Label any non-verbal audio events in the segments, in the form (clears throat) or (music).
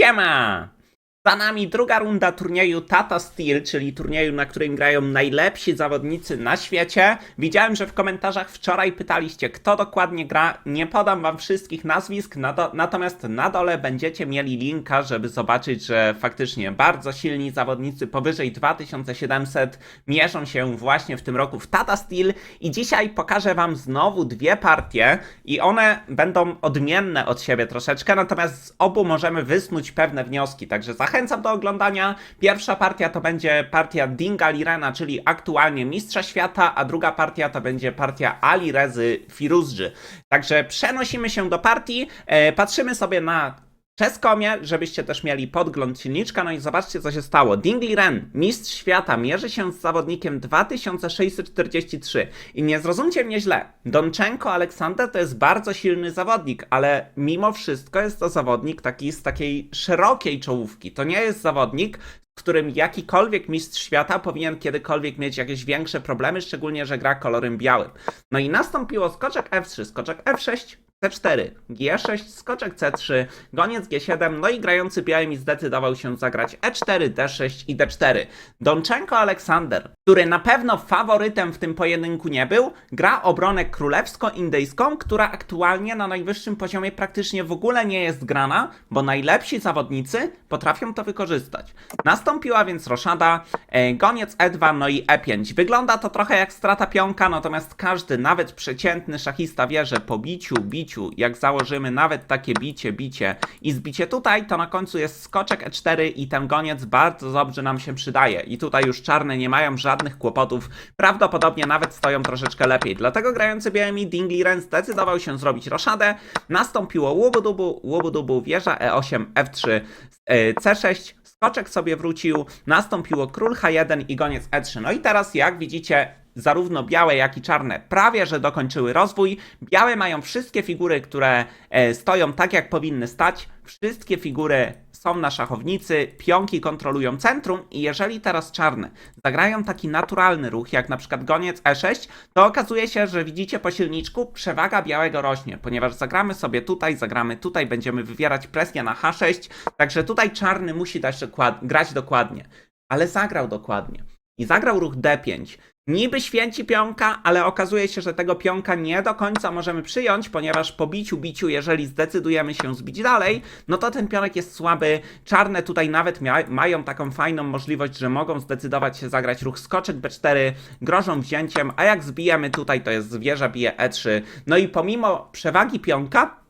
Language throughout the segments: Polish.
Chema. Za nami druga runda turnieju Tata Steel, czyli turnieju, na którym grają najlepsi zawodnicy na świecie. Widziałem, że w komentarzach wczoraj pytaliście, kto dokładnie gra. Nie podam wam wszystkich nazwisk, natomiast na dole będziecie mieli linka, żeby zobaczyć, że faktycznie bardzo silni zawodnicy powyżej 2700 mierzą się właśnie w tym roku w Tata Steel. I dzisiaj pokażę wam znowu dwie partie i one będą odmienne od siebie troszeczkę, natomiast z obu możemy wysnuć pewne wnioski, także zachęcam do oglądania. Pierwsza partia to będzie partia Dinga Lirena, czyli aktualnie mistrza świata, a druga partia to będzie partia Ali Rezy Firuzży. Także przenosimy się do partii, e, patrzymy sobie na Czeskomie, żebyście też mieli podgląd silniczka. No i zobaczcie, co się stało. Dingley Ren, mistrz świata, mierzy się z zawodnikiem 2643. I nie zrozumcie mnie źle. Donczenko Aleksander to jest bardzo silny zawodnik, ale mimo wszystko jest to zawodnik taki z takiej szerokiej czołówki. To nie jest zawodnik, w którym jakikolwiek mistrz świata powinien kiedykolwiek mieć jakieś większe problemy, szczególnie, że gra kolorem białym. No i nastąpiło skoczek F3, skoczek F6, C4, G6, skoczek C3, goniec G7, no i grający białymi zdecydował się zagrać E E4, D6 i D4. Donczenko Aleksander, który na pewno faworytem w tym pojedynku nie był, gra obronę królewsko-indyjską, która aktualnie na najwyższym poziomie praktycznie w ogóle nie jest grana, bo najlepsi zawodnicy potrafią to wykorzystać. Nastąpiła więc roszada, e, goniec E2, no i E5. Wygląda to trochę jak strata pionka, natomiast każdy, nawet przeciętny szachista wie, że po biciu, biciu, jak założymy nawet takie bicie, bicie i zbicie tutaj, to na końcu jest skoczek E4 i ten goniec bardzo dobrze nam się przydaje. I tutaj już czarne nie mają żadnych kłopotów, prawdopodobnie nawet stoją troszeczkę lepiej. Dlatego grający białymi Dingley Ren zdecydował się zrobić roszadę. Nastąpiło łubu-dubu, łubu-dubu, wieża E8, F3, e, C6, skoczek sobie wrócił, nastąpiło król H1 i goniec E3. No i teraz jak widzicie zarówno białe jak i czarne prawie że dokończyły rozwój. Białe mają wszystkie figury, które e, stoją tak jak powinny stać. Wszystkie figury są na szachownicy, pionki kontrolują centrum i jeżeli teraz czarne zagrają taki naturalny ruch, jak na przykład goniec E6, to okazuje się, że widzicie po silniczku przewaga białego rośnie, ponieważ zagramy sobie tutaj, zagramy tutaj, będziemy wywierać presję na H6, także tutaj czarny musi dać dokład- grać dokładnie, ale zagrał dokładnie. I zagrał ruch D5. Niby święci pionka, ale okazuje się, że tego pionka nie do końca możemy przyjąć, ponieważ po biciu, biciu, jeżeli zdecydujemy się zbić dalej, no to ten pionek jest słaby. Czarne tutaj nawet mają taką fajną możliwość, że mogą zdecydować się zagrać ruch skoczek B4, grożą wzięciem, a jak zbijemy tutaj, to jest wieża bije E3. No i pomimo przewagi pionka,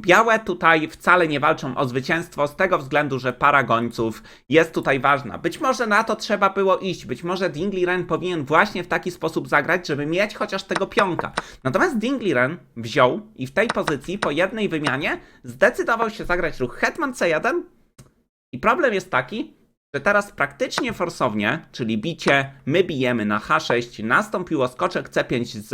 Białe tutaj wcale nie walczą o zwycięstwo z tego względu, że para gońców jest tutaj ważna. Być może na to trzeba było iść, być może Dingley Ren powinien właśnie w taki sposób zagrać, żeby mieć chociaż tego pionka. Natomiast Dingley Ren wziął i w tej pozycji po jednej wymianie zdecydował się zagrać ruch Hetman C1 i problem jest taki, że teraz praktycznie forsownie, czyli bicie, my bijemy na H6, nastąpiło skoczek C5 z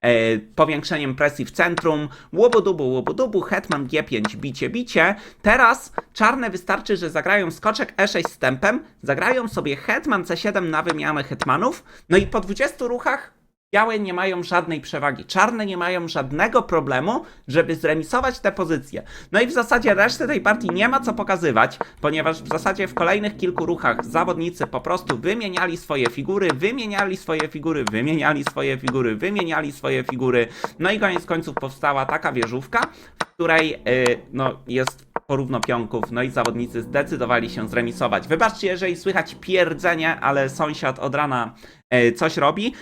e, powiększeniem presji w centrum, łobudubu, łobudubu, hetman G5, bicie, bicie. Teraz czarne wystarczy, że zagrają skoczek E6 z tempem, zagrają sobie hetman C7 na wymianę hetmanów, no i po 20 ruchach Białe nie mają żadnej przewagi, czarne nie mają żadnego problemu, żeby zremisować te pozycje. No i w zasadzie resztę tej partii nie ma co pokazywać, ponieważ w zasadzie w kolejnych kilku ruchach zawodnicy po prostu wymieniali swoje figury, wymieniali swoje figury, wymieniali swoje figury, wymieniali swoje figury. No i koniec końców powstała taka wieżówka, w której yy, no, jest porówno pionków, no i zawodnicy zdecydowali się zremisować. Wybaczcie, jeżeli słychać pierdzenie, ale sąsiad od rana yy, coś robi.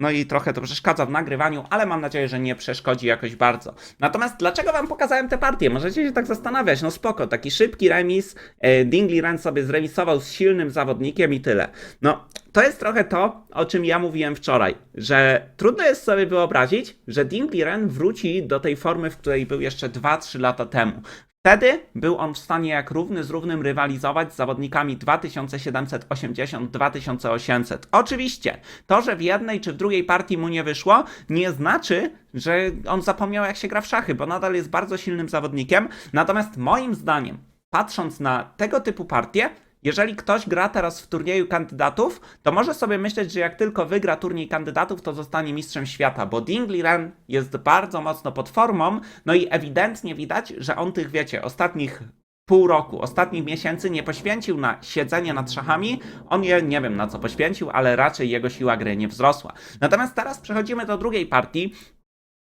No i trochę to przeszkadza w nagrywaniu, ale mam nadzieję, że nie przeszkodzi jakoś bardzo. Natomiast dlaczego wam pokazałem tę partię? Możecie się tak zastanawiać, no spoko, taki szybki remis, e, Dingley Ren sobie zremisował z silnym zawodnikiem i tyle. No, to jest trochę to, o czym ja mówiłem wczoraj, że trudno jest sobie wyobrazić, że Dingley Ren wróci do tej formy, w której był jeszcze 2-3 lata temu. Wtedy był on w stanie jak równy z równym rywalizować z zawodnikami 2780-2800. Oczywiście, to, że w jednej czy w drugiej partii mu nie wyszło, nie znaczy, że on zapomniał jak się gra w szachy, bo nadal jest bardzo silnym zawodnikiem. Natomiast moim zdaniem, patrząc na tego typu partie, jeżeli ktoś gra teraz w turnieju kandydatów, to może sobie myśleć, że jak tylko wygra turniej kandydatów, to zostanie mistrzem świata, bo Dingley Ren jest bardzo mocno pod formą, no i ewidentnie widać, że on tych, wiecie, ostatnich pół roku, ostatnich miesięcy nie poświęcił na siedzenie nad szachami. On je nie wiem na co poświęcił, ale raczej jego siła gry nie wzrosła. Natomiast teraz przechodzimy do drugiej partii,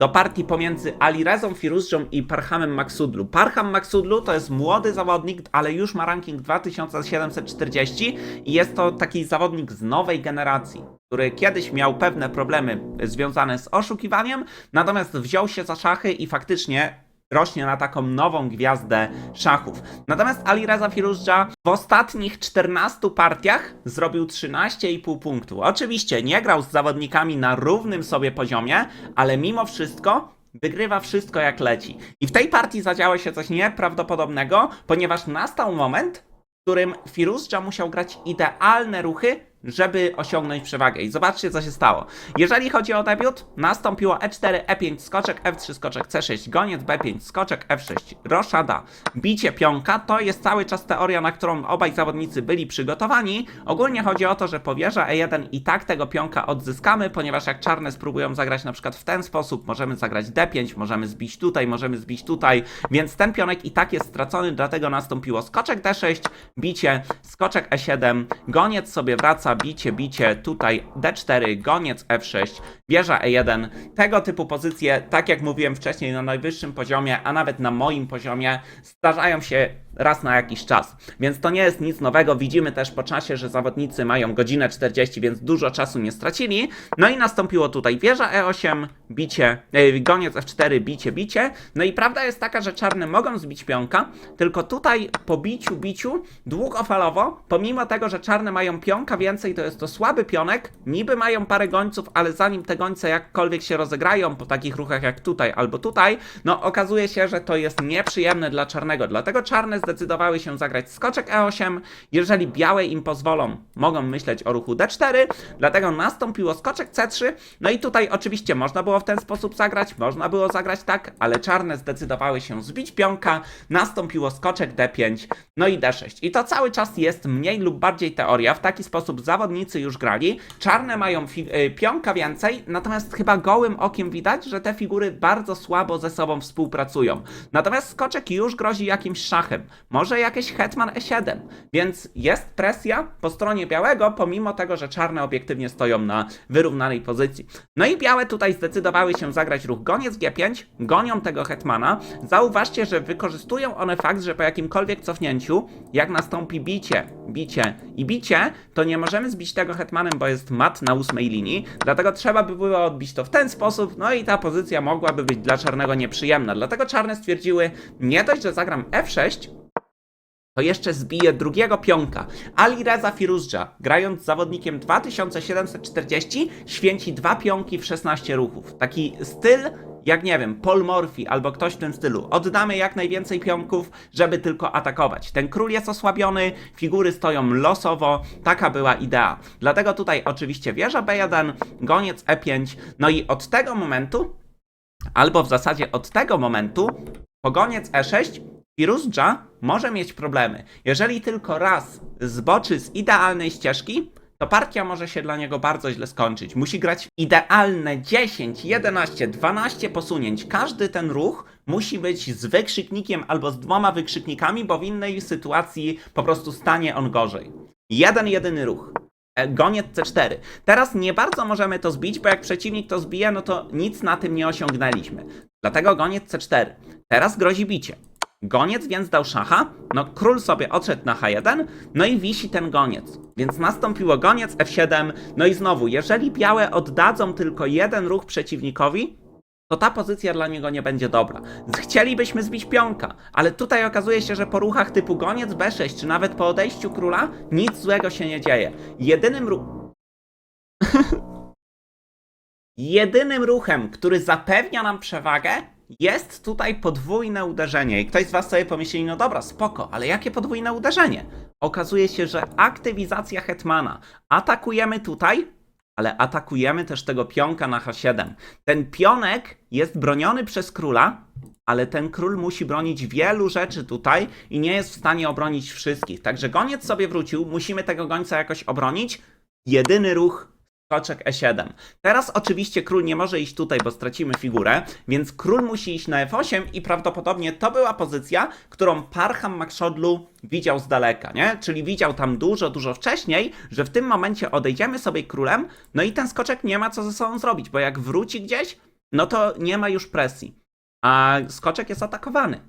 do partii pomiędzy Alirezą Firuzją i Parhamem Maksudlu. Parham Maksudlu to jest młody zawodnik, ale już ma ranking 2740 i jest to taki zawodnik z nowej generacji, który kiedyś miał pewne problemy związane z oszukiwaniem, natomiast wziął się za szachy i faktycznie rośnie na taką nową gwiazdę szachów. Natomiast Alireza Firuzja w ostatnich 14 partiach zrobił 13,5 punktu. Oczywiście nie grał z zawodnikami na równym sobie poziomie, ale mimo wszystko wygrywa wszystko jak leci. I w tej partii zadziało się coś nieprawdopodobnego, ponieważ nastał moment, w którym Firuzja musiał grać idealne ruchy, żeby osiągnąć przewagę. I zobaczcie, co się stało. Jeżeli chodzi o debiut, nastąpiło E E4, E5, skoczek, F3, skoczek, C6, goniec, B5, skoczek, F6, roszada, bicie pionka. To jest cały czas teoria, na którą obaj zawodnicy byli przygotowani. Ogólnie chodzi o to, że po wieża E1 i tak tego pionka odzyskamy, ponieważ jak czarne spróbują zagrać na przykład w ten sposób, możemy zagrać D5, możemy zbić tutaj, możemy zbić tutaj, więc ten pionek i tak jest stracony, dlatego nastąpiło skoczek D6, bicie, skoczek E7, goniec sobie wraca, bicie, bicie, tutaj D4, goniec F6, wieża E1. Tego typu pozycje, tak jak mówiłem wcześniej, na najwyższym poziomie, a nawet na moim poziomie, zdarzają się raz na jakiś czas. Więc to nie jest nic nowego. Widzimy też po czasie, że zawodnicy mają godzinę 40, więc dużo czasu nie stracili. No i nastąpiło tutaj wieża E8, bicie, e, goniec F4, bicie, bicie. No i prawda jest taka, że czarne mogą zbić pionka, tylko tutaj po biciu, biciu, długofalowo, pomimo tego, że czarne mają pionka więcej, to jest to słaby pionek, niby mają parę gońców, ale zanim te gońce jakkolwiek się rozegrają po takich ruchach jak tutaj albo tutaj, no okazuje się, że to jest nieprzyjemne dla czarnego. Dlatego czarne zdecydowały się zagrać skoczek E8. Jeżeli białe im pozwolą, mogą myśleć o ruchu D4, dlatego nastąpiło skoczek C3. No i tutaj oczywiście można było w ten sposób zagrać, można było zagrać tak, ale czarne zdecydowały się zbić pionka, nastąpiło skoczek D5, no i D6. I to cały czas jest mniej lub bardziej teoria, w taki sposób zawodnicy już grali. Czarne mają y, pionka więcej, natomiast chyba gołym okiem widać, że te figury bardzo słabo ze sobą współpracują. Natomiast skoczek już grozi jakimś szachem, może jakieś hetman E7, więc jest presja po stronie białego, pomimo tego, że czarne obiektywnie stoją na wyrównanej pozycji. No i białe tutaj zdecydowały się zagrać ruch goniec G5, gonią tego hetmana. Zauważcie, że wykorzystują one fakt, że po jakimkolwiek cofnięciu, jak nastąpi bicie, bicie i bicie, to nie możemy zbić tego hetmanem, bo jest mat na ósmej linii, dlatego trzeba by było odbić to w ten sposób, no i ta pozycja mogłaby być dla czarnego nieprzyjemna. Dlatego czarne stwierdziły, nie dość, że zagram F6, to jeszcze zbije drugiego pionka. Ali Reza Firuzja, grając z zawodnikiem 2740, święci dwa pionki w 16 ruchów. Taki styl, jak nie wiem, Paul Morphy albo ktoś w tym stylu. Oddamy jak najwięcej pionków, żeby tylko atakować. Ten król jest osłabiony, figury stoją losowo, taka była idea. Dlatego tutaj oczywiście wieża B1, goniec E5, no i od tego momentu, albo w zasadzie od tego momentu, pogoniec E6 Firuzja może mieć problemy. Jeżeli tylko raz zboczy z idealnej ścieżki, to partia może się dla niego bardzo źle skończyć. Musi grać idealne 10, 11, 12 posunięć. Każdy ten ruch musi być z wykrzyknikiem albo z dwoma wykrzyknikami, bo w innej sytuacji po prostu stanie on gorzej. Jeden, jedyny ruch. E, Goniec C4. Teraz nie bardzo możemy to zbić, bo jak przeciwnik to zbije, no to nic na tym nie osiągnęliśmy. Dlatego goniec C4. Teraz grozi bicie. Goniec więc dał szacha, no król sobie odszedł na H1, no i wisi ten goniec. Więc nastąpiło goniec F7, no i znowu, jeżeli białe oddadzą tylko jeden ruch przeciwnikowi, to ta pozycja dla niego nie będzie dobra. Chcielibyśmy zbić pionka, ale tutaj okazuje się, że po ruchach typu goniec B6, czy nawet po odejściu króla, nic złego się nie dzieje. Jedynym ruchem... (laughs) Jedynym ruchem, który zapewnia nam przewagę, jest tutaj podwójne uderzenie. I ktoś z Was sobie pomyśli, no dobra, spoko, ale jakie podwójne uderzenie? Okazuje się, że aktywizacja Hetmana. Atakujemy tutaj, ale atakujemy też tego pionka na H7. Ten pionek jest broniony przez króla, ale ten król musi bronić wielu rzeczy tutaj i nie jest w stanie obronić wszystkich. Także goniec sobie wrócił, musimy tego gońca jakoś obronić. Jedyny ruch skoczek E7. Teraz oczywiście król nie może iść tutaj, bo stracimy figurę, więc król musi iść na F8 i prawdopodobnie to była pozycja, którą Parham Maxodlu widział z daleka, nie? Czyli widział tam dużo, dużo wcześniej, że w tym momencie odejdziemy sobie królem, no i ten skoczek nie ma co ze sobą zrobić, bo jak wróci gdzieś, no to nie ma już presji. A skoczek jest atakowany.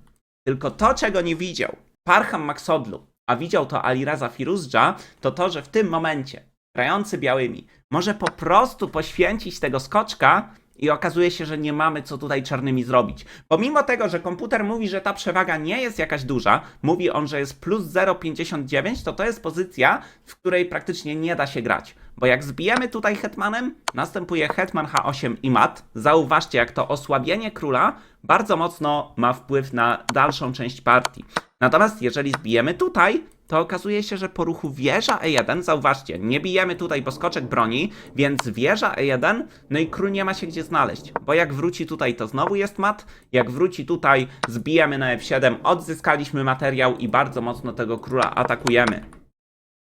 Tylko to, czego nie widział Parham Maxodlu, a widział to Alireza Firuzja, to to, że w tym momencie grający białymi może po prostu poświęcić tego skoczka i okazuje się, że nie mamy co tutaj czarnymi zrobić. Pomimo tego, że komputer mówi, że ta przewaga nie jest jakaś duża, mówi on, że jest plus 0,59, to to jest pozycja, w której praktycznie nie da się grać. Bo jak zbijemy tutaj hetmanem, następuje hetman H8 i mat. Zauważcie, jak to osłabienie króla bardzo mocno ma wpływ na dalszą część partii. Natomiast jeżeli zbijemy tutaj, to okazuje się, że po ruchu wieża E1, zauważcie, nie bijemy tutaj, bo skoczek broni, więc wieża E1, no i król nie ma się gdzie znaleźć, bo jak wróci tutaj, to znowu jest mat, jak wróci tutaj, zbijemy na F7, odzyskaliśmy materiał i bardzo mocno tego króla atakujemy.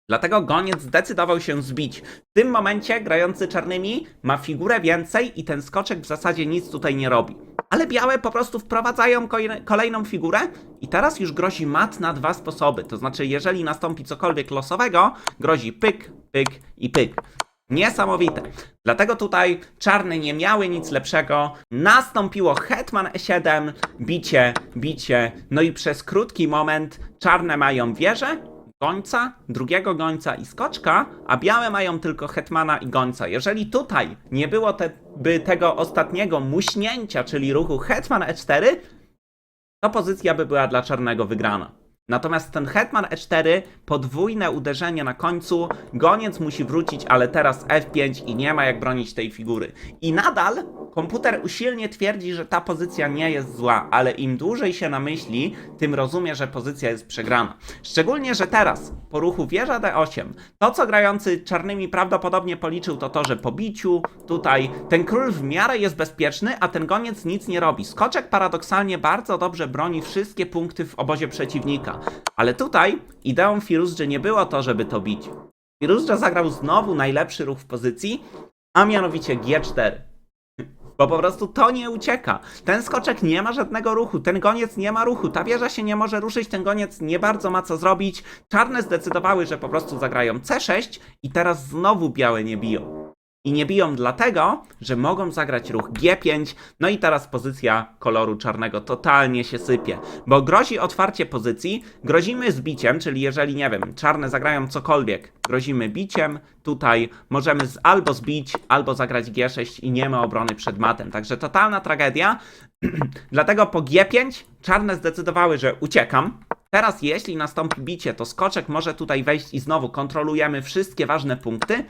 Dlatego goniec zdecydował się zbić. W tym momencie grający czarnymi ma figurę więcej i ten skoczek w zasadzie nic tutaj nie robi. Ale białe po prostu wprowadzają kolejną figurę i teraz już grozi mat na dwa sposoby. To znaczy, jeżeli nastąpi cokolwiek losowego, grozi pyk, pyk i pyk. Niesamowite. Dlatego tutaj czarne nie miały nic lepszego. Nastąpiło hetman e7, bicie, bicie. No i przez krótki moment czarne mają wieżę, gońca, drugiego gońca i skoczka, a białe mają tylko hetmana i gońca. Jeżeli tutaj nie było te, by tego ostatniego muśnięcia, czyli ruchu hetman e4, to pozycja by była dla czarnego wygrana. Natomiast ten hetman e4, podwójne uderzenie na końcu, goniec musi wrócić, ale teraz f5 i nie ma jak bronić tej figury. I nadal komputer usilnie twierdzi, że ta pozycja nie jest zła, ale im dłużej się namyśli, tym rozumie, że pozycja jest przegrana. Szczególnie, że teraz, po ruchu wieża d8, to co grający czarnymi prawdopodobnie policzył, to to, że po biciu tutaj ten król w miarę jest bezpieczny, a ten goniec nic nie robi. Skoczek paradoksalnie bardzo dobrze broni wszystkie punkty w obozie przeciwnika. Ale tutaj ideą Firuzja nie było to, żeby to bić. Firuzja zagrał znowu najlepszy ruch w pozycji, a mianowicie G4. Bo po prostu to nie ucieka. Ten skoczek nie ma żadnego ruchu, ten goniec nie ma ruchu, ta wieża się nie może ruszyć, ten goniec nie bardzo ma co zrobić. Czarne zdecydowały, że po prostu zagrają C6 i teraz znowu białe nie biją. I nie biją dlatego, że mogą zagrać ruch G5, no i teraz pozycja koloru czarnego totalnie się sypie, bo grozi otwarcie pozycji, grozimy zbiciem, czyli jeżeli, nie wiem, czarne zagrają cokolwiek, grozimy biciem, tutaj możemy z, albo zbić, albo zagrać G6 i nie ma obrony przed matem, także totalna tragedia, (clears throat) dlatego po G5 czarne zdecydowały, że uciekam, Teraz jeśli nastąpi bicie, to skoczek może tutaj wejść i znowu kontrolujemy wszystkie ważne punkty,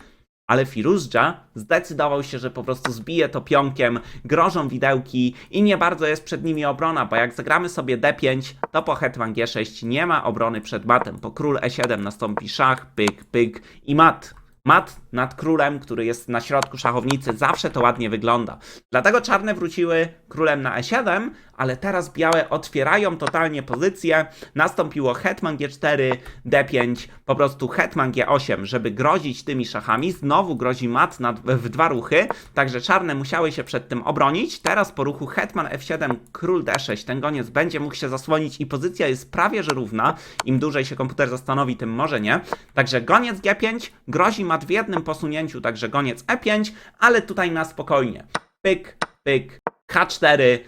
ale Firuzja zdecydował się, że po prostu zbije to pionkiem, grożą widełki i nie bardzo jest przed nimi obrona, bo jak zagramy sobie D5, to po hetman G6 nie ma obrony przed matem. Po król E7 nastąpi szach, pyk, pyk i mat. Mat nad królem, który jest na środku szachownicy, zawsze to ładnie wygląda. Dlatego czarne wróciły królem na E7, ale teraz białe otwierają totalnie pozycję. Nastąpiło hetman G4, D5, po prostu hetman G8, żeby grozić tymi szachami. Znowu grozi mat na, w dwa ruchy, także czarne musiały się przed tym obronić. Teraz po ruchu hetman F7, król D6, ten goniec będzie mógł się zasłonić i pozycja jest prawie że równa. Im dłużej się komputer zastanowi, tym może nie. Także goniec G5 grozi mat w jednym posunięciu, także goniec E5, ale tutaj na spokojnie. Pyk, pyk, H4,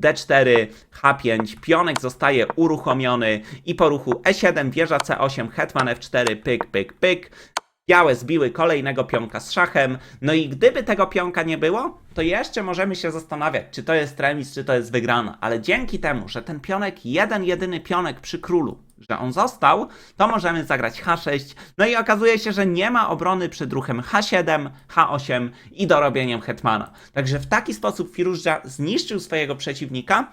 D4, H5, pionek zostaje uruchomiony i po ruchu E7, wieża C8, hetman F4, pyk, pyk, pyk. Białe zbiły kolejnego pionka z szachem, no i gdyby tego pionka nie było, to jeszcze możemy się zastanawiać, czy to jest remis, czy to jest wygrana, ale dzięki temu, że ten pionek, jeden jedyny pionek przy królu, że on został, to możemy zagrać H6, no i okazuje się, że nie ma obrony przed ruchem H7, H8 i dorobieniem hetmana. Także w taki sposób Firuzja zniszczył swojego przeciwnika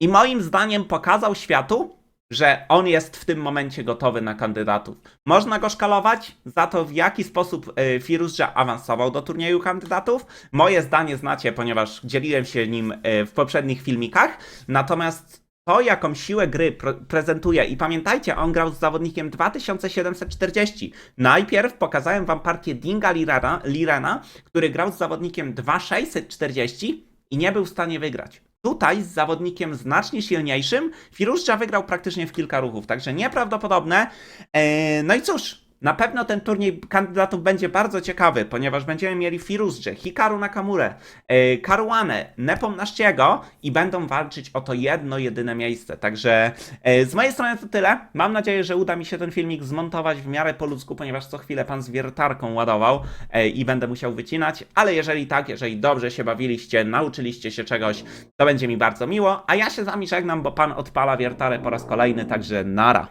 i moim zdaniem pokazał światu, że on jest w tym momencie gotowy na kandydatów. Można go szkalować za to, w jaki sposób y, Firuzja awansował do turnieju kandydatów. Moje zdanie znacie, ponieważ dzieliłem się nim y, w poprzednich filmikach. Natomiast to, jaką siłę gry prezentuje. I pamiętajcie, on grał z zawodnikiem 2740. Najpierw pokazałem wam partię Dinga Lirena, Lirena który grał z zawodnikiem 2640 i nie był w stanie wygrać. Tutaj z zawodnikiem znacznie silniejszym Firużdża wygrał praktycznie w kilka ruchów, także nieprawdopodobne. Eee, no i cóż, na pewno ten turniej kandydatów będzie bardzo ciekawy, ponieważ będziemy mieli Firuzdże, Hikaru Nakamurę, e, Karuanę, Nepomnaszciego i będą walczyć o to jedno, jedyne miejsce. Także e, z mojej strony to tyle. Mam nadzieję, że uda mi się ten filmik zmontować w miarę po ludzku, ponieważ co chwilę pan z wiertarką ładował e, i będę musiał wycinać, ale jeżeli tak, jeżeli dobrze się bawiliście, nauczyliście się czegoś, to będzie mi bardzo miło, a ja się z wami żegnam, bo pan odpala wiertarę po raz kolejny, także nara.